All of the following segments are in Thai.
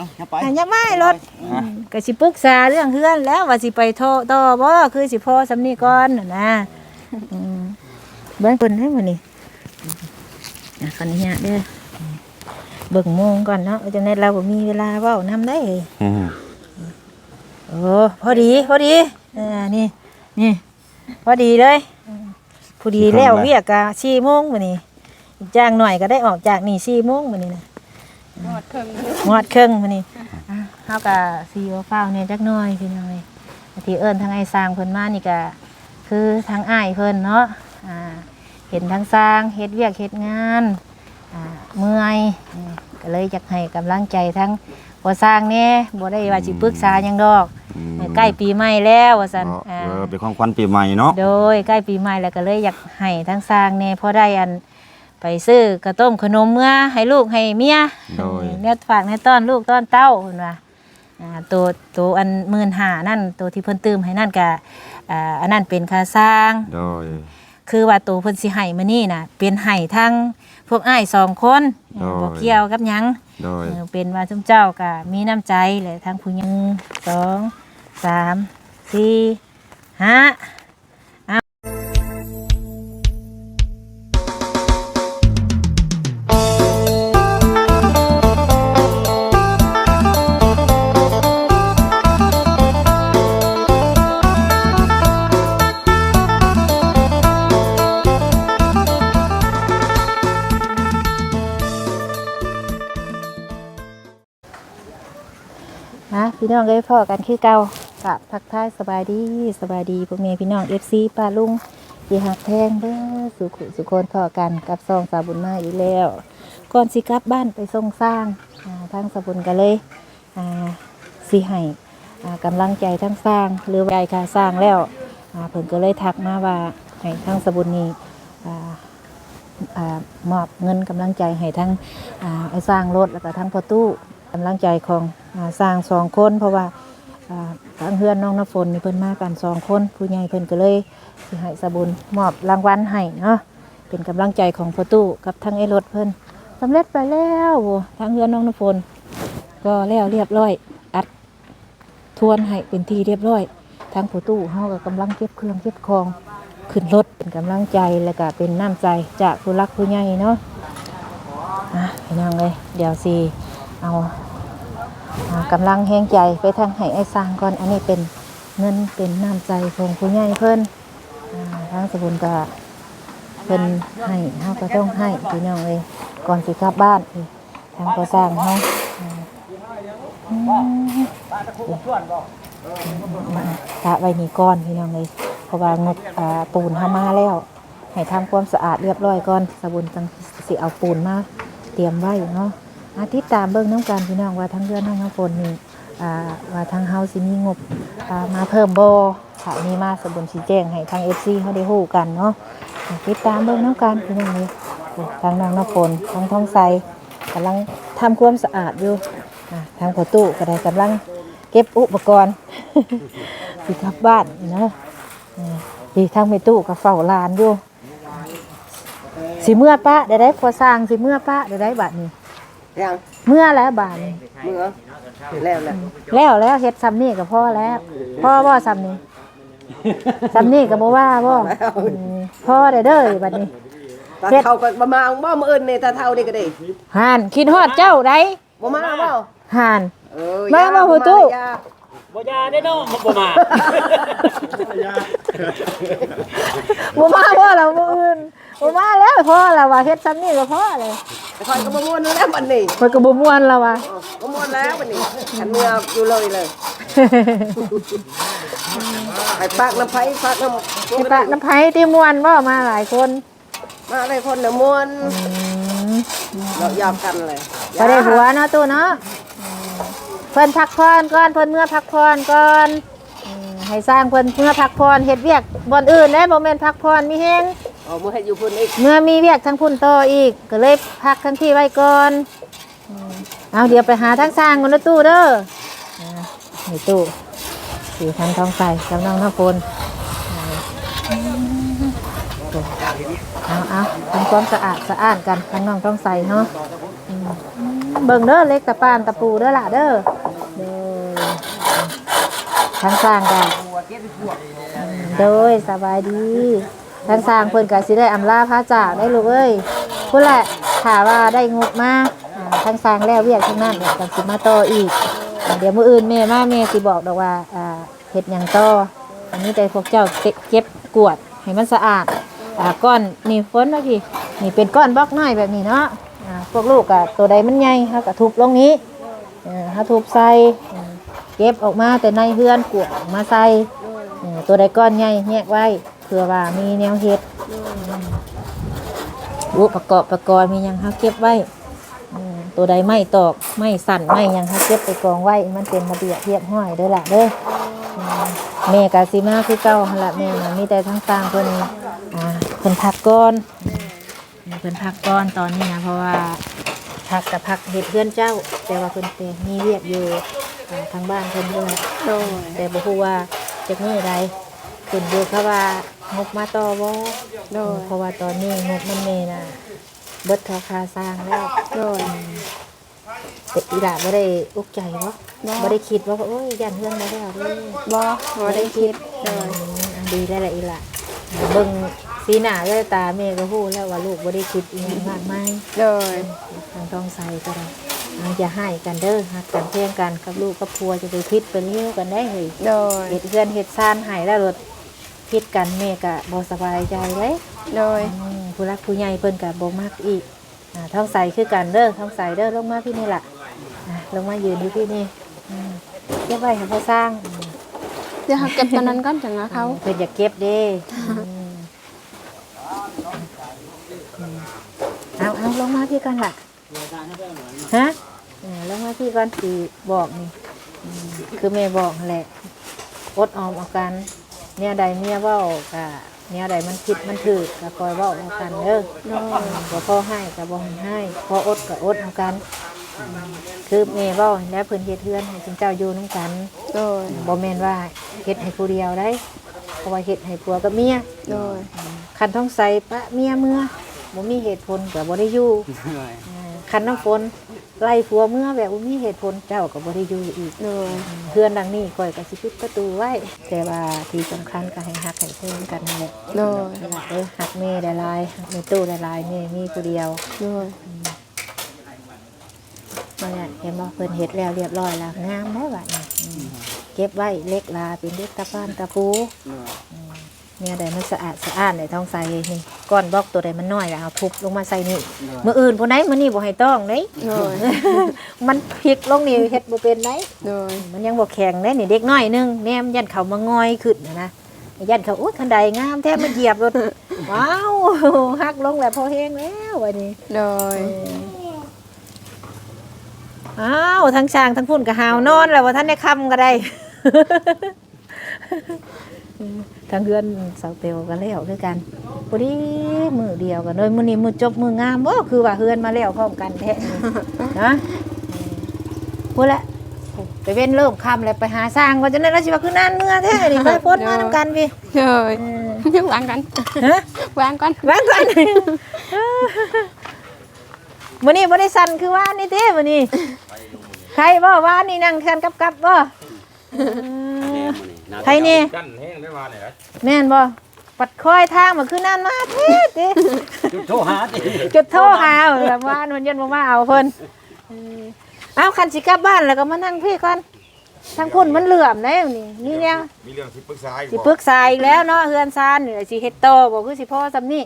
เอาอย่าไปอันยังไม่รถอืมก็สิปรึกษาเรื่องเฮือนแล้วว่าสิไปโทรต่อบ่คือสิพอสำนีก่อนน่ะนะอืมเบิ่งเพิ่นให้มื้อนี้อะขออนุญาตเด้อเบิ่งโมงก่อนเนาะว่าจังได๋เราบ่มีเวลาเว้านำได้อืมโอ้พอดี พอดีอ่านี่นี่พอดีเลยพอดีแล้วเวียกกะสี่โมงมื้อนี้อีกจ้างหน่อยก็ได้ออกจากนี่สี่โมงมื้อนี้นะ หอดเพิ่งงอดเครื่องมื้อนี้อะเฮาก็สีฟ้าวๆเนี่ยจักหน่อยพี่น้องเอ้ยที่เอิ้นทางไอ้สร้างเพิ่นมานี่ก็คือทางอ้ายเพิ่นเนาะอ่าเห็นทางสร้างเฮ็ดเวียกเฮ็ดงานอ่าเมื่อยอืมก็เลยอยากให้กำลังใจทั้งบ่สร้างแหน่บ่ได้ว่าสิปรึกษาหยังดอกใกล้ปีใหม่แล้วว่าสันเออ่าอเป็นของขวัญปีใหม่เนาะโดยใกล้ปีใหม่แล้วก็เลยอยากให้ทั้งสร้างเนี่ยพอได้อัน ไปซื้อกระต้มขนมเมื่อให้ลูกให้เมียโดย เนี่ยฝากในต้อนลูกต้อนเต้าเห็นว่าอ่าตัวตัวอันหมื่นหานั่นตัวที่เพิ่นตืมให้นั่นกะอ่าอันนั้นเป็นค่าสร้าง โดย คือว่าตัวเพิ่นสิให้มานี่น่ะเป็นให้ทั้งพวกอ้ายสองคนโอ้ย บ่เกี่ยวกับหยังโดย เออเป็นว่าจุมเจ้าก็มีน้ำใจเลยทั้งผู้หญิงสองสามสี่ห้าเอา นะพี่น้องเลยพ่อกันคือเก่ากับทักทายสบายดีสบายดีพวกเมียพี่น้องเอฟซีป้าลุงยีหักแทงเด้อสุขสุคนพ่อกันกับซองสาบุญมาอีกแล้วก่อนสิกลับบ้านไปส่งสร้างทางสาบุญกันเลยสิให้อ่ากำลังใจทั้งสร้างหรือว่าใจค่ะสร้างแล้วเพิ่นก็เลยทักมาว่าให้ทางสาบุญนี้มอบเงินกำลังใจให้ทั้งสร้างรถแล้วก็ทั้งพอตู้ กำลังใจของอสร้างสองคนเพราะว่าทางเพื่อนน้องน้ำฝนนี่เพิ่นมากันสองคน ผู้ใหญ่เพิ่นก็เลยสิให้สบุญมอบรางวัลให้เนาะเป็นกำลังใจของพอตู้กับทั้งไอ้รถเพิ่นสำเร็จไปแล้วโว้ทางเรือนน้องน้ำฝน ก็แล้วเรียบร้อยอัดทวนให้เป็นทีเรียบร้อย ทางผู้ตู้เฮาก็กำลังเก็บเครื่องเก็บของขึ้นรถเป็นกำลังใจแล้วก็เป็นน้ำใจจากผู้รักผู้ใหญ่เนาะอะพี่น้องเลยเดี๋ยวสิ เอาอ่ากำลังแห้งใจไปทางให้ไอ้สร้างก่อนอันนี้เป็นเงินเป็นน้ำใจของผู้ใหญ่เพิ่นอ่าทางสบุญก็เพิ่นให้เฮาก็ต้องให้พี่น้องเลยก่อนสิกลับบ้านทางก่อสร้างเฮาอืมอืมกะไว้นี่ก่อนพี่น้องเลยเพราะว่างบปูนเฮามาแล้วให้ทำความสะอาดเรียบร้อยก่อนสบุญจังสิเอาปูนมาเตรียมไว้เนาะ อาทิตย์ตามเบิ่งน้ำกันพี่น้องว่าทั้งเรือนทั้งน้ำฝนนี่ว่าทางเฮาสิมีงบมาเพิ่มโบ่ถ้ามีมาสมบุญสิแจ้งให้ทาง FC เฮาได้ฮู้กันเนาะติดตามเบิ่งน้ำกันพี่น้องเลยทางนางน้ำฝนทางท้องใสกำลังทำความสะอาดอยู่ทางประตูก็ได้กำลังเก็บอุปกรณ์สิกลับบ้านเนาะดีทางเมตู้ก็เฝ้าลานอยู่สิเมื่อปะได้ได้พอสร้างสิเมื่อปะได้ได้บาทนี้ ยังเมื่อแล้วบาทนี้เมื่อแล้วแหละแล้วแล้วเฮ็ดซ้ำนี่กับพ่อแล้ว พ่อบ่ซ้ำนี่ซ้ำนี่กับบ่ว่าบ่อืมพ่อได้เด้อบัดนี้ ตาเท่ากับบ่มาเอาบ่มื้ออื่นนี่ตาเท่านี่ก็ได้ห่านคิดฮอดเจ้าได้บ่มาบ่ห่าน เออมาอย่มาหัวตู้ อย่าบ่ยาได้น้องบ่มาบ่มาพ่อเราบ่อื่น บ่มาแล้วพ่อเราว่าเฮ็ดซ้ำนี่ก็พ่อเลยแต่คอยก็บ่ม่วนแล้วบัดนี้มันก็บ่ม่วนแล้วว่า บ่ม่วนแล้วบัดนี้ฉันเมื่ออยู่เลยเลยให้ปากน้ำไผปากน้ำไอ้ปะน้ำไผที่ม่วนบ่มาหลายคนมาหลายคนน่ะม่วนอืมเรายอมกันเลยบ่ได้หัวเนาะตู้เนาะอืมเพิ่นพักผ่อนก่อนเพิ่นเมื่อพักผ่อนก่อนอืมให้สร้างเพิ่นเมื่อพักผ่อนเฮ็ดเวียกบ่อนอื่นได้บ่แม่นพักผ่อนมีแฮง เอามือให้อยู่พุ่นอีกเมื่อมีเวียกทั้งพุ่นต่ออีก ก็เลยพักทั้งที่ไว้ก่อนอืมเอาเดี๋ยวไปหาทั้งสร้างกันนะตู้เด้ออ่านี่ตู้สีทันทองใส่กำลังน้ำฝนเอาเอาทำความสะอาดสะอ้าดกันทั้งน้องต้องใส่เนาะอืมเบิ่งเด้อเล็กตะปานตะปูเด้อล่ะเด้อเด้อทางสร้างกัน โดยสบายดี ทางสร้างเพิ่นก็สิได้อำลาพระจากได้ลูกเอ้ยพุ่นแหละถ้าว่าได้งบมาอ่าทางสร้างแล้วเวียกทางนั้นเนี่ยก็สิมาต่ออีกอ่าเดี๋ยวมื้ออื่นแม่มาแม่สิบอกดอกว่าอ่าเฮ็ดหยังต่ออันนี้แต่พวกเจ้าเก็บเก็บกวาดให้มันสะอาดอ่าก้อนนี่ฝนว่าพี่นี่เป็นก้อนบล็อกน้อยแบบนี้เนาะอ่าพวกลูกก็ตัวใดมันใหญ่เฮาก็ทุบลงนี้เอ่อถ้าทุบใส่เอ่อเก็บออกมาแต่ในเฮือนกวดออกมาใส่ เออตัวใดก้อนใหญ่แยกไว้ เผื่อว่ามีแนวเฮ็ดอุปกรณ์ประกอบมีหยังเฮาเก็บไว้อืมตัวใดไม่ตอกไม่สั่นไม่หยังเฮาเก็บไปกองไว้ มันเป็นระเบียบเรียบห้อยเด้อล่ะเด้ออืมแม่กาสิมาคือเก่าหั่นล่ะแม่น่ะมีแต่ทั้งสร้างเพิ่นอ่าเพิ่นพักก่อนอืมเพิ่นพักก่อนตอนนี้นะเพราะว่าพักกับพักเห็ดเพื่อนเจ้า แต่ว่าเพิ่นเป็นมีเวียกอยู่อ่าทางบ้านเพิ่นด้วยโดยแต่บ่ฮู้ว่าจักมื้อใดขึ้นอยู่กับว่า งบมาต่อบ่โดยเพราะว่าตอนนี้งบมันแม่น่ะเบิดราคาสร้างแล้วโดยแต่อีหล่าบ่ได้อุกใจบ่บ่บ่ได้คิดว่าโอ้ยย่านเฮือนบ่ได้เอาเด้อ บ่บ่ได้คิดโดอืยมอันดีได้วแหละอีหล่าเบิ่งสีหน้าด้วยตาแม่ก็ฮู้แล้วว่าลูกบ่ได้คิดอีหยังมากมายโดยทางต้องใส่ก็ได้มันจะให้กันเด้อหักกันเพียงกันกับลูกกับพัวจะไปพิษเป็นเลี้ยวกันได้เลยโดยเห็ดเพื่อนเห็ดซานใหายแล้วรถ พิษกันแม่กะบ่สบายใจเลยโดย อืมผู้รักผู้ใหญ่เพิ่นกะบ่มักอีกอ่าท้องใส่คือกันเด้อท้องใส่เด้อลงมาพี่นี่ล่ะอ่าลงมายืนอยู่พี่นี่อืมเก็บไว้ให้พ่อสร้างอืม เดี๋ยวเฮาเก็บตอนนั้นก่อนจังนะเขา เพิ่นอยากเก็บเด้อืมอืมเอาเอาลงมาพี่กันล่ะฮะเออแล้วมาพี่ก่อนสีบอกนี่อืมคือแม่บอกนั่นแหละอดออมเอากัน เนี่ยใดเมียเว้ากะเนี่ยใดมันผิดมันถือก็คอยเว้าเอากันเด้อบ่พอให้ก็บ่ให้ให้พออดก็อดเอากันอืมคือแม่เว้าแล้วเพิ่นเฮ็ดเฮือนให้จึงเจ้าอยู่นํกันโดยบ่แม่นว่าเฮ็ดให้ผู้เดียวได้เพราะว่าเฮ็ดให้ผัวกับเมียโดยคันท้องใส่ปะเมียเมื่อบ่มีเหตุผลก็บ่ได้อยู่อ่าคันน้ำฝน ไล่ผัวเมื่อแบบบ่มีเหตุผลเจ้าก็บ่ได้อยู่อีก โดยเพื่อนดังนี้ก่อยก็สิปิดประตูไว้ แต่ว่าที่สำคัญก็ให้ฮักให้เพิ่นกันนั่นแหละโดยเออฮักแม่ได้หลายฮักแม่ตู้ได้หลายแม่มีผู้เดียวโดยนั่นแหละเห็นบ่เพิ่นเฮ็ดแล้วเรียบร้อยแล้วงามแล้วบัดนี้อืมเก็บไว้เล็กลาเป็นเล็กตะปานตะปูอืม เนี่ยใดมันสะอาดสะอาดในท้องใส่นี่ก้อนบล็อกตัวใดมันน้อยแล้วเอาทุบลงมาใส่นี่มื้ออื่นผู้ใดมื้อนี้บ่ให้ต้องเด้โดยมันพลิกลงนี่เฮ็ดบ่เป็นเด้โดยมันยังบ่แข็งเด้นี่เด็กน้อยหนึงแนมยันเขามางอยขึ้นนะนะยันเขาอุ้ยคันใดงามแท้มันเหยียบรถว้าวหักลงแล้วพอแห้งแล้ววันนี้โดยอ้าวทั้งช้างทั้งพุ่นก็หาวนอนแล้วว่าท่านได้คำก็ได้ ทั้งเพื่อนสาวเตียวก็แล้วคือกันพอดีมือเดียวกันเลยมื้อนี้มือจบมืองามบ่คือว่าเฮือนมาแล้วพร้อมกันแท้นี่นะพูดละไปเว้นเริ่มคำแล้วไปหาสร้างก็จะนั่นแล้วสิว่าคือนั่นเมื่อแท้นี่ไปพ้นมานํกันพี่โดยเออยังวางกันฮะวางก่อนวางก่อนมื้อนี้บ่ได้สั่นคือว่านี่เด้มื้อนี้ใครบ่ว่านี่นั่งกันกับกับบ่เออใครนี่กันแห้ง ได้มาเนี่ยแม่นบ่ปัดคอยทางมาคือนั่นมาเท่ติจุดโทรหาดิจุดโทรหาแบบว่ามันยันบ่มาเอาเพิ่นเออเอาคันสิกลับบ้านแล้วก็มานั่งพี่ก่อนทางพุ่นมันเหลื่อมแล้วนี่นี่เนี่ยมีเรื่องที่ปรึกษาอีกสิบ่ปรึกษาอีกแล้วเนาะเฮือนซานนี่สิเฮ็ดโตบ่คือสิพ่อซำนี้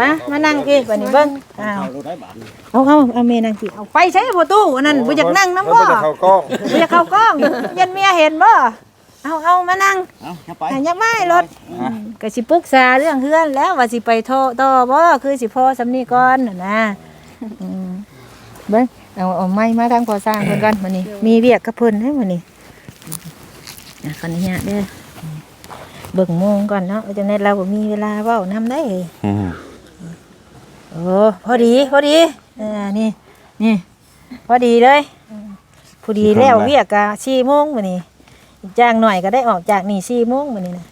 มามานั่งพี่บัดนี้เบิ่งอ้าวเอารถได้บาทเอาเอาเอาเมนั่งพี่เอาไฟใช้ประตูอันนั้นบ่อยากนั่งนำบ่มันจะเข้ากล้องบ่อยากเข้ากล้องยันเมียเห็นบ่เอาเอามานั่งเอาอย่าไปอะอยังไม่รถก็สิปรึกษาเรื่องเฮือนแล้วว่าสิไปโทรต่อบ่คือสิพ่อซำนี้ก่อนน่ะนะอืมเบิ่งเอาเอาไม้มาทางพอสร้างเพิ่นก่อนมื้อนี้ มีเวียกกับเพิ่นเด้อมื้อนี้อะขออนุญาตเด้อ เบิ่งโมงก่อนเนาะจังได๋เราบ่มีเวลาเว้านำได้โอ้พอดี พอดีเออนี่ นี่ พอดีเลยพอดีแล้วเวียกกะสี่โมงมื้อนี้อีกจ้างหน่อยก็ได้ออกจากนี่สี่โมงมื้อนี้นะ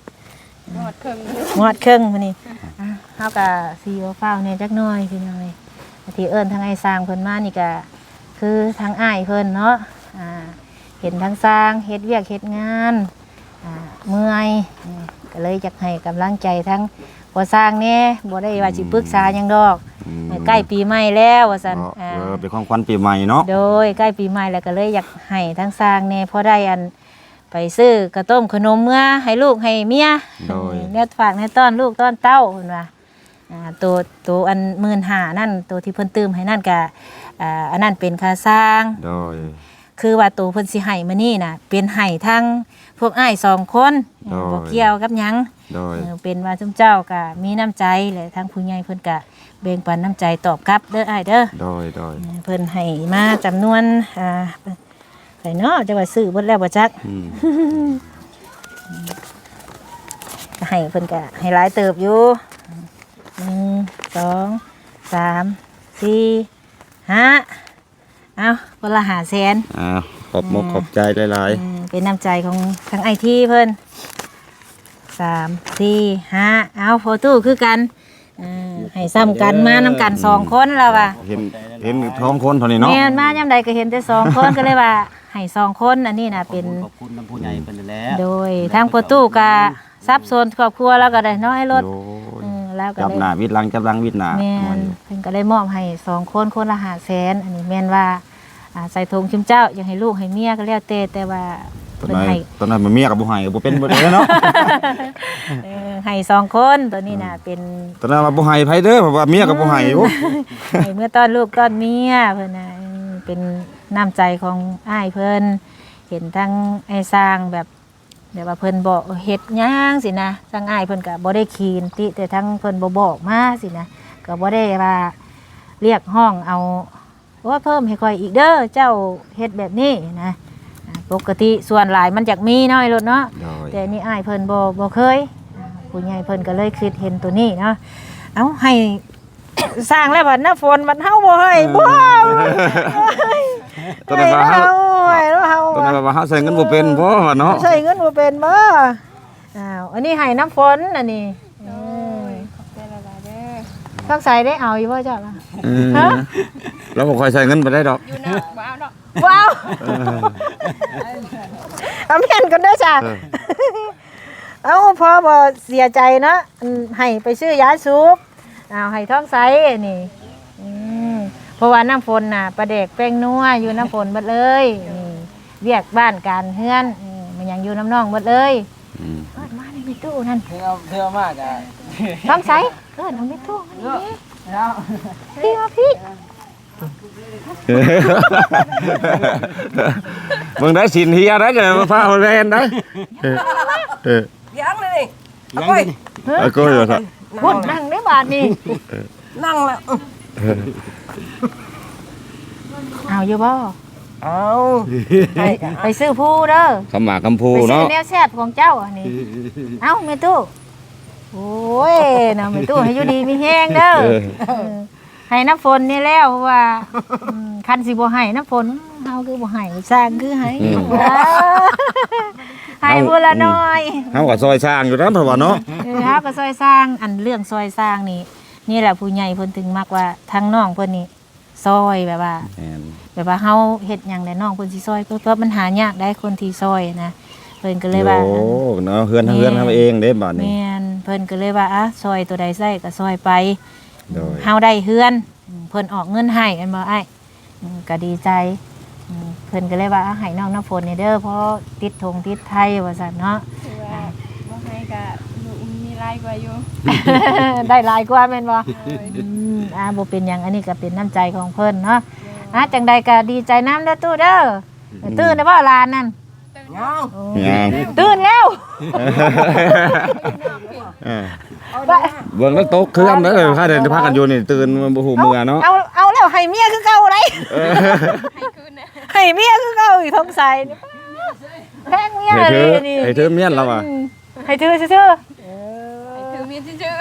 หมดเครื่องหมดเครื่องมื้อนี้อะเฮากะสีฟ้าวๆเนี่ยจักหน่อยพี่น้อยที่เอิ้นทางไอ้สร้างเพิ่นมานี่ก็คือทางอ้ายเพิ่นเนาะอ่าเห็นทางสร้างเฮ็ดเวียกเฮ็ดงานอ่า เมื่อยอืมก็เลยอยากให้กำลังใจทั้งบ่สร้างแน่บ่ได้ว่าสิปรึกษาหยังดอกอืมใกล้ปีใหม่แล้วว่าซั่นเออ่าอเป็นของขวัญปีใหม่เนาะโดยใกล้ปีใหม่แล้วก็เลยอยากให้ทั้งสร้างแน่พอได้อันไปซื้อกระต้มขนมเมื่อให้ลูกให้เมียโดยเนี่ยฝากในต้อนลูกต้อนเต้าเพิ่นว่าอ่าตัวตัวอันหมื่นหานั่นตัวที่เพิ่นตื้มให้นั่นก็อ่าอันนั้นเป็นค่าสร้าง โดย คือว่าตัวเพิ่นสิให้มานี่น่ะเป็นให้ทั้ง พวกอ้ายสองคนโดย บ่เกี่ยวกับหยังโดย เออเป็นว่าจุมเจ้าก็มีน้ำใจและทั้งผู้ใหญ่เพิ่นก็แบ่งปันน้ำใจตอบกลับเด้ออ้ายเด้อ โดย โดย เพิ่นให้มาจำนวนอ่าใส่เนาะจะว่าซื้อเบิดแล้วบ่จักอืมก็ให้เพิ่นก็ให้หลายเติบอยู่หนึ่งสองสามสี่ห้าเอาคนละหาแสนอ่าขอบมกขอบใจหลายอืม เป็นน้ำใจของทางไอทีเพิ่นสามสี่ห้าเอาโฟตู้คือกันอ่าให้ซ้ำกันมานำกันสองคนแล้วว่ะๆเห็นเห็นท้องคนเท่านี้เนาะ แม่นมายามใดก็เห็นแต่สองคนก็เลยว่าให้สองคนอันนี้น่ะเป็น ขอบคุณน้ำผู้ใหญ่เป็นแล้วโดยทางประตูกะทรัพย์ส่วนครอบครัวแล้วก็ได้น้อยลดโดยอืมแล้วก็จับได้ หน้าวิดหลังจับหลังวิดหน้าแม่นเพิ่นก็ได้มอบให้สองคนคนละหาแสนอันนี้แม่นว่าอ่าใส่ธงชิมเจ้าอยากให้ลูกให้เมียก็แล้วแต่แต่ว่า ตอนเพิ่นนั้นให้ ตอนนั้นมันเมียกับบ่ให้บ่เป็นบ่ได้เนาะ เออให้สองคนตัวนี้น่ะเป็น ตอนนั้นว่าบ่ให้ไผเด้อเพราะว่าเมียกับบ่ให้โอ้ให้เมื่อตอนลูกตอนเมียเพิ่นน่ะอืมเป็นน้ำใจของอ้ายเพิ่นเห็นทั้งไอ้สร้างแบบเดี๋ยวว่าเพิ่นบอกเฮ็ดหย่างสินะทั้งอ้ายเพิ่นก็บ่ได้คีนติแต่ทั้งเพิ่นบ่บอกมาสินะก็บ่ได้ว่าเรียกห้องเอาว่าเพิ่มให้ค่อยอีกเด้อเจ้าเฮ็ดแบบนี้นะอ่า ปกติส่วนหลายมันจักมีน้อยลดเนาะโดยแต่นี่อ้ายเพิ่นบ่บ่เคยอ่าผู้ใหญ่เพิ่นก็เลยคิดเห็นตัวนี้เนาะเอาให้ สร้างแล้วบัดหน้าฝนบัดเฮาบ่ให้บ่ตอนนั้นว่าเฮาให้แล้วเฮาตอนนั้นว่าเฮาใส่เงินบ่เป็นบ่เนาะใช้เงินบ่เป็นบ่อ้าวอันนี้ให้น้ำฝนอันนี้เออทักใส่ได้เอาอยู่บ่เจ้าล่ะ อืมแล้วบ่ค่อยใส่เงินบ่ได้ดอก ว้าวเอาเมียนกันเด้อจ้ะเออ เอาพอบ่เสียใจเนาะอืมให้ไปซื้อยาสูบเอาให้ท้องใสนี่อืมเพราะว่าน้ำฝนน่ะประเด็กแป้งนัวอยู่น้ำฝนหมดเลยนี่เรียกบ้านการเฮือนอืมมันยังอยู่น้ำนองหมดเลยอืมเอิ้นมาในมิตู้นั่นเทื่อเทื่อมากอะท้องใสเอิ้นเอามิตู้มานี่พี่มาพี่ เบิ่งได้สินเฮียได้จะมาพาเอาแลนได้เออเออยังเลยนี่ยังนี่เอาก็อยู่ซะพูดนั่งได้บาทนี่นั่งแล้วเอาอยู่บ่เอาไปไปซื้อผู้เด้อคำหมากคำพูไปซื้อเนาะแนวแซ่บของเจ้าอันนี้เอ้าแม่ตู้โอ้ยนะแม่ตู้ให้อยู่ดีมีแห้งเด้อเออเออ ให้น้ำฝนนี่แล้วเพราะว่าอืมคันสิบ่ให้น้ำฝนเฮาคือบ่ให้สร้างคือให้อืม ว้าให้ผู้ละน้อยเฮาก็ซอยสร้างอยู่นั้นเพราะว่าเนาะเออเฮาก็ซอยสร้างอันเรื่องซอยสร้างนี่นี่แหละผู้ใหญ่เพิ่นถึงมักว่าทางน้องเพิ่นนี่ซอยแบบว่า แม่นแบบว่าเฮาเฮ็ดหยังได้น้องเพิ่นสิซอยเพราะเพราะมันหายากได้คนที่ซอยนะเพิ่นก็เลยว่า โอ้เนาะเฮือนทางเฮือนทำเองเด้บัดนี้ แม่นเพิ่นก็เลยว่าอะซอยตัวใดใส่ก็ซอยไป โดย เฮาได้เฮือนอืมเพิ่นออกเงินให้อันบ่อ้ายอืมก็ดีใจอืมเพิ่นก็เลยว่าอะให้น้องน้ำฝนนี่เด้อเพราะติดธงติดไทยว่าซั่นเนาะ คือว่าบ่ให้ก็ลูกมีรายกว่าอยู่ได้หลายกว่าแม่นบ่อืมอ่าบ่เป็นหยังอันนี้ก็เป็นน้ำใจของเพิ่นเนาะอะจังใดก็ดีใจน้ำเด้อตู้เด้อตื่นได้บ่หลานนั่น ยังงามตื่นแล้วเออเบิ่งแล้วตกเครื่องเด้อพาเดินพากันอยู่นี่ตื่นบ่ฮู้มื้อเนาะเอาเอาแล้วให้เมียคือเก่าได้เออให้คืนนะให้เมียคือเก่าอีกทงใส่นี่แพงเมียให้เลเธยอนี่ให้เธอเมียนแล้วอะอืมให้ถือซื่อให้คือมีชื่อ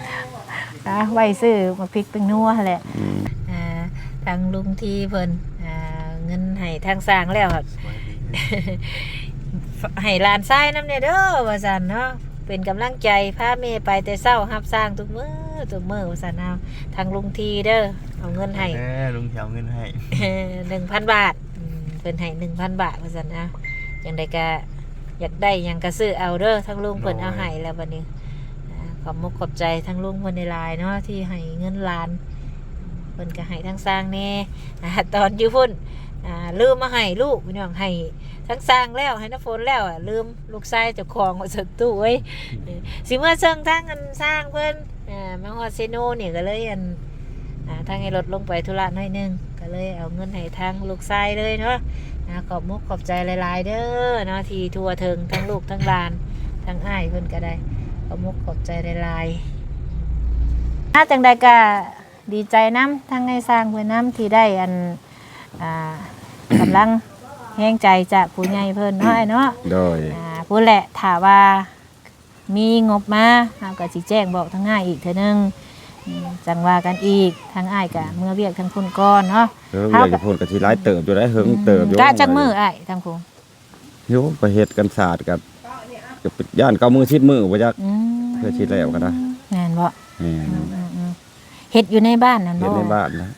ๆอะไว้ซื้อมาพริกเป็นนัวแหละ อืม อ่าทางลุงที่เพิ่นอ่าเงินให้ทางสร้างแล้วครับ ให้หลานชายนำเด้อเด้อว่าซั่นเนาะเป็นกำลังใจพาแม่ไปแต่เช้ารับสร้างทุกมื้อทุกมื้อว่าซั่นเอาทางลุงทีเด้อเอาเงินให้เออลุงแถวเงินให้หนึ่งพันบาทอืมเพิ่นให้หนึ่งพันบาทว่าซั่นนะอย่างใดก็อยากได้หยังก็ซื้อเอาเด้อทั้งลุงเพิ่นเอาให้แล้วบัดนี้อ่าขอบมุกขอบใจทั้งลุงเพิ่นในไลน์เนาะที่ให้เงินล้านเพิ่นก็ให้ทั้งสร้างแน่อ่าตอนอยู่พุ่น อ่าลืมมาให้ลูกพี่น้องให้ทั้งสร้างแล้วให้น้ำฝนแล้วอะลืมลูกชายเจ้าของว่าสตู้ไว้ยสิเมื่อเชิงทั้งกันสร้างเพิ่นอ่ามาฮอดเซโนเนี่ยก็เลยอันอ่าทางให้รถลงไปธุระหน่อยหนึงก็เลยเอาเงินให้ทางลูกชายเลยเนาะขอบมุกขอบใจหลาย ๆ เด้อเนาะที่ทั่วถึงทั้งลูกทั้งหลานทั้งอ้ายเพิ่นก็ได้ขอบมุกขอบใจหลายๆถ้าจังใดก็ดีใจน้ำทั้งให้สร้างเพื่อน้ำที่ได้อันอ่า กำลังแห้งใจจากผู้ใหญ่เพิ่นเนาะไอ้เนาะโดยอ่าพูดแหละถามว่ามีงบมาเราก็สิแจ้งบอกทั้งง่ายอีกเท่านึงอืมจังว่ากันอีกทั้งอ้ายกะเมื่อเวียกทั้งคุณก้อนเนาะเฮิงอยากจะพูดกับที่ร้ายเติบอยู่ได้เฮิงเติบอยู่กะจังมืออ้ายทั้งคุณโยไปเฮ็ดกันศาสตร์กับกับย่านเก้ามือชิดมือบ่จัก อืมเพื่อชิดแล้วก็ได้ งานบ่แม่นอืมอืมเฮ็ดอยู่ในบ้านนั่นเฮ็บ่ดในบ้านนะ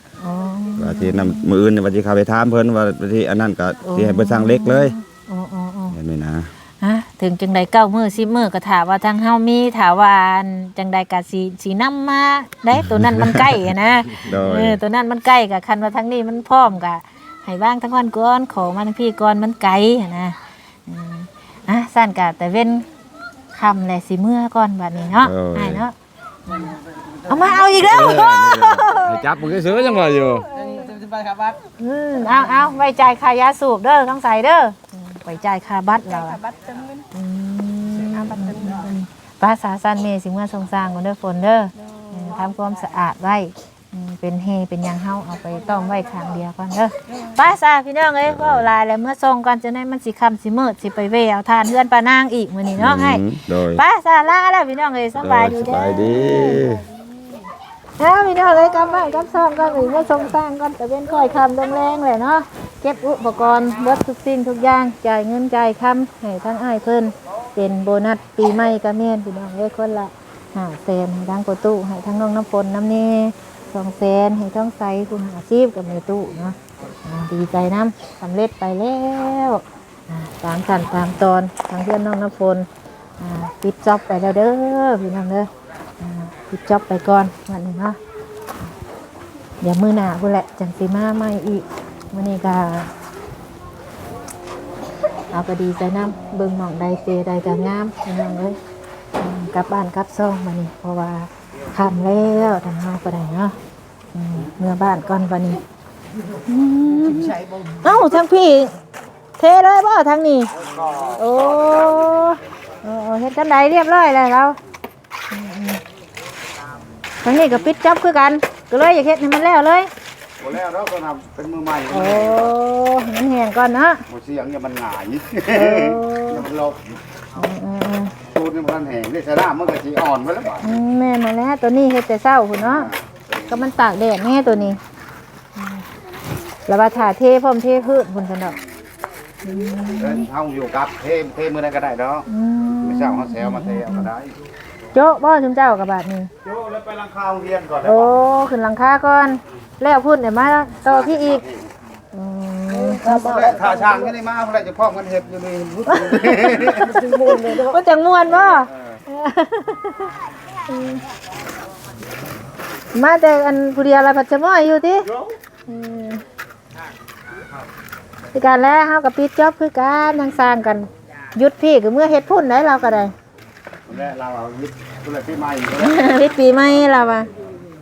อ๋อว่าที่นำมืออื่นเนี่ยว่าสิเข้าไปถามเพิ่นว่าที่อันนั้นก็สิให้เพิ่นสร้างเล็กเลยโอ้โอ้โอ้เห็นไหมนะฮะถึงจังใดเก้ามือสิบมือก็ถามว่าทางเฮามีถามว่าอันจังใดก็สิสินำมาได้ตัวนั้นมันใกล้อะนะโดยเออตัวนั้นมันใกล้กับคันว่าทั้งนี้มันพร้อมกับให้บ้างทั้งวันก่อนขอมาทั้งพี่ก่อนมันไกลหั้นนะอืมอะสั้นกะแต่เว้นคำแหละสิเมื่อก่อนบัดนี้เนาะให้เนาะอืมเอามาเอาอีกแล้วเออนี่แหละให้จับมือซื้อจังว่าอยู่ จะไปครับบัสอืมเอาเอาไว้จ่ายค่ายาสูบเด้อต้องใส่เด้ออืมไว้จ่ายค่าบัตรเราอะบัตรเติมเงินอืมภาษาสั้นเมสิเมื่อทรงสร้างกันเด้อฝนเด้อเออทำความสะอาดไว้อืมเป็นเฮเป็นหยังเฮาเอาไปต้มไว้ข้างเดียวก่อนเด้อไป้าซาพี่น้องเอ้ยเว่าหลายแล้วเมื่อส่งก่อนจะได้มันสิคำสิมืดสิไปเวเอาทานเพื่อนปานางอีกมื้อนี้เนาะให้อืมโดย ไป้าซาลาแล้วพี่น้องเอ้ยสบายดีสเด้อบายดี แล้วพี่น้องเอ้ยกลับบ้านกลับซ่อมกันอีกเมื่อส่งสร้างกันแต่เป็นค่อยคำแรงๆแหละเนาะเก็บอุปกรณ์เบิดทุกสิ่งทุกอย่างจ่ายเงินจ่ายคำให้ทั้งอ้ายเพิ่นเป็นโบนัสปีใหม่ก็แม่นพี่น้องเอ้ยคนละห้าแสนให้ทั้งประตูให้ทั้งน้องน้ำฝนน้ำเน่สองแสนให้ทั้งไซคุณอาชีพกับแม่ตู้เนาะดีใจน้ำสำเร็จไปแล้วตามขั้นตามตอนทางเพื่อนน้องน้ำฝนปิดจ็อบไปแล้วเด้อพี่น้องเด้อ ปิดจอบไปก่อนวันนี้เนาะเดี๋ยวมือหนาพุ่นแหละจังสีมาใหม่อีกวันนี้ก็เอาก็ดีใจน้ำเบิ่งหมองใดเจใดก็งามพี่น้องเอ้ยกลับบ้านกลับซ่องมานี่เพราะว่าคำแล้วทางเฮาก็ได้เนาะเมื่อบ้านก่อนวันนี้เอ้าทางพี่ เทเลยบ่ทางนี้ โอ้โอ้เฮ็ดกันไดเรียบร้อยแล้วเรา ทางนี้ก็ปิดจับคือกัน ก็เลยอยากเฮ็ดให้มันแล้วเลยหมดแล้วเราก็ทำเป็นมือใหม่โอ้ให้มันแห้งก่อนเนาะหมดเสียงเนี่ยมันหงายโอ้แล้วมันลบอืมตูดเนี่ยมันแห้งได้ชนะมันก็สีอ่อนไปแล้วบ่ๆอืมแม่นมาแล้วตัวนี้เฮ็ดแต่เช้าพุ่นเนาะก็มันตากแดดแน่ตัวนี้อืมแล้วว่าถ่าเทพร้อมเทพืชพุ่นซั่นดอกเดินเฮาอยู่กับเทมเทมือนั้นก็ได้ดอกอืมไม่เช้าเฮาแซวมาเทเอาก็ได้ โจ๊ะบ่ชุมเจ้ากับบาดนี้โยแล้วไปลังคาโรงเรียนก่อนได้โอ้บ่ขึ้นหลังคาก่อน แล้วพุ่นเดี๋ยวมาต่อพี่อีกอืมถ้าช่างก็ได้มาเมื่อไหร่จะพร้อมกันเฮ็ดอยู่นี่รู้สึกว่าจังมวนบ่มาแต่อันผู้เดียวละพัดจะม้อยอยู่ติอืมคือการแล้วเฮากับปิดจอบคือการยังสร้างกันหยุดพี่ก็เมื่อเฮ็ดพุ่นได้เราก็ได้และเราเอาวิท ย์ตุลาที่ใหม่ก็วิทย์ปีใหม่เราอะ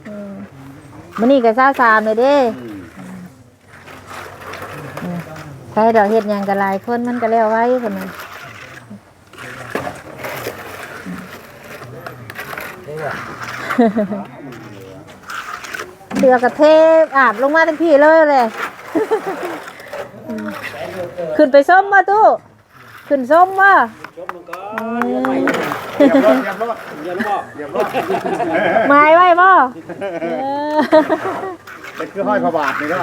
อืมมื้อนี้ก็23เลยเด้ใครดอกเห็ดหยังกันหลายคนมันก็แล้วไว้คนนั้นเดือกระเทบอาบลงมาทั้งพี่เลยเลย ขึ้นไปส้มมาตู้ ขึ้นส้มมา อืม เรียบร้อยเรียบร้อยเรียบร้อยเรียบร้อยไม้ไว้บ่เออเป็นคือห้อยพระบาทนี่ก็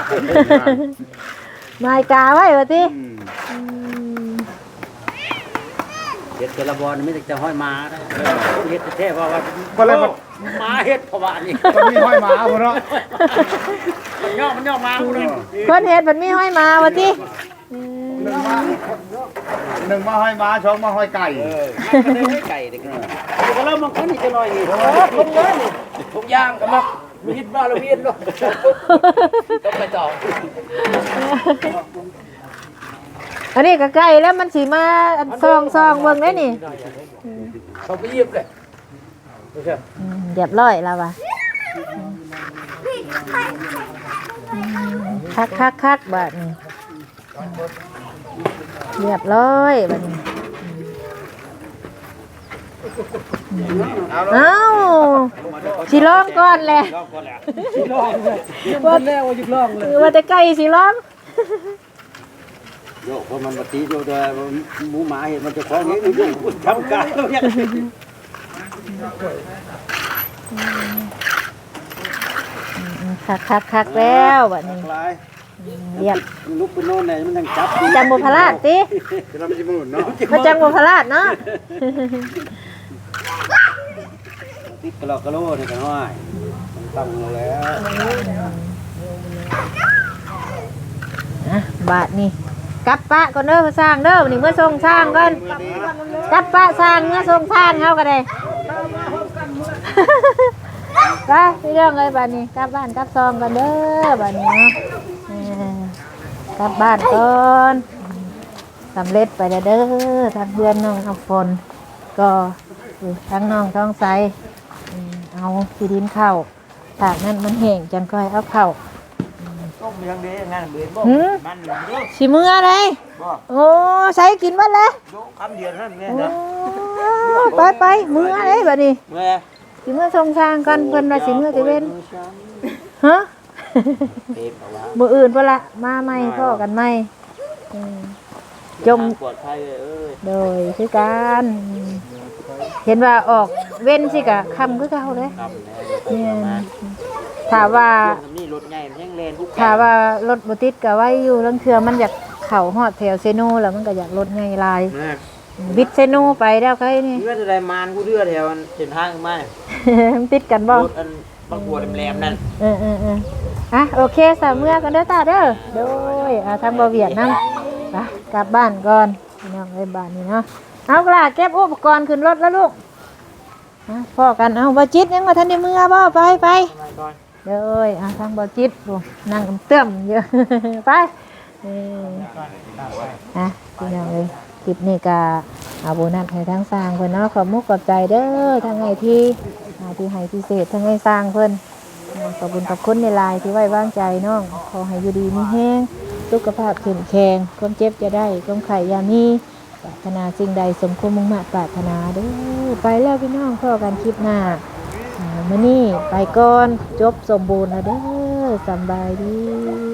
ไม้กาไว้ว่าติอืมอืมเฮ็ดกระบอนไม่ได้จะห้อยมานะเฮ็ดแท้ๆเพราะว่าคนละคนมาเฮ็ดเพราะว่านี่คนมีห้อยหมาพุ่นเนาะมันย่อมันย่อมาพุ่นเลยคนเฮ็ดมันมีห้อยมาว่าติ หนึ่งมาหนึ่งมาห้อยหมาสองมาห้อยไก่มันก็ได้ห้ไก่เด็กน้อยก็เริ่มมันคนอีกจะน่อยนี่โอ้คนเยอะนี่ทุกอย่างก็มามีดมาแล้วมีดเนาะต้องไปต่ออันนี้ก็ใกล้แล้วมันสิมาซองซองเบิ่งได้นี่เขาไปเยี่ยมเลยเรียบร้อยแล้ววะคักคักคักๆๆบัดนี้ เรียบร้อยบัดนี้เอ้าสิร้องก่อนแหละว่าแล้วว่าสิร้องเลยว่าแต่ไก่สิร้องโยกเพราะมันปฏิโยแต่หมูหมาเห็นมันจะคล้องนี้โยกทำการแล้วเนี่ยคักคักคักๆๆแล้วบัดนี้ ลายเรียบลุกไปโน่นไหนมันยังจับจังบุพลาดติเราไม่ใช่มนุษย์เนาะมาจังบุพลาดเนาะติดกระโหลกกระโหลกนี่กันว่ามันตั้งแล้วอะบาทนี่กลับปะก่อนเด้อมาสร้างเด้อนี่เมื่อส่งสร้างก่อนกลับปะสร้างเมื่อส่งสร้างเฮาก็ได้ไปพี่เรื่องเลยบาดนี้กลับบ้านกลับซองกันเด้อบาดนี้เนาะเออ กลับบ้านก่อนสำเร็จไปแล้วเด้อทางเพื่อนน้องเอาฝน ก็ทั้งน้องท้องใสอืมเอาที่ดินเข้าถากนั้นมันแห้งจังค่อยเอาเข้าต้มยังดีงานเบื่อบ่หืมมันโยกสิมืออะไรบ่โอ้ใช้กินบ้านแล้วโยกคำเดียวนั่นแม่โอ้นะไปไปมืออะไรแบบนี้เมื่อสิมือทรงสร้างกันเพิ่นว่าสิมือจะเว้นฮะ เต็มเอาละมืออื่นเพิ่นละมาใหม่พ่อกันใหม่อืม จม ปลอดภัยเลยเอ้ยโดยคือการอืมเห็นว่าออกเว้นสิกะคำคือเก่าเลยครับเนี่ยถามว่านี่รถใหญ่มันยังเลนทุกถามว่ารถบ่ติดก็ไว้อยู่ลังเทื่อมันอยากเข้าฮอดแถวเซโนแล้วมันก็อยากรถไงลายนะวิทย์เซโนไปแล้วใครนี่เพื่อจะได้มานกูเดือดแถวเส้นทางมามันติดกันบ่รถอัน บางบัวแหลมๆนั่นเออเออเอออะโอเคสามเมื่อกันเด้อตาเด้อโดยอะทางบ่เวียดนำไปกลับบ้านก่อนพี่น้องไอ้บ้านนี่เนาะเอากล่ะเก็บอุปกรณ์ขึ้นรถแล้วลูกอะพ่อกันเอาบ่จิตยังบ่ทันได้เมื่อบ่ไปไปเด้ออะทางบ่จิตบ่นั่งกำเตื้อมเยอะไปเอออะพี่น้องเอ้ยคลิปนี้ก็เอาโบนัสให้ทั้งสร้างเพิ่นเนาะขอบมุกขอบใจเด้อทางไอที่อ่า ที่ให้พิเศษทั้งไอ้สร้างเพิ่นขอบคุณขอบคุณในลน์ที่ไว้วางใจน้องขอให้อยู่ดีมีแห้งสุขภาพเข้มแข็งความเจ็บจะได้ความไข่ยามีปรารถนาสิ่งใดสมความมุ่งมั่นปรารถนาเด้อไปแล้วพี่น้องพ่อกันคลิปหน้าอ่ามื้อนี้ไปก่อนจบสมบูรณ์แล้วเด้อสบายดี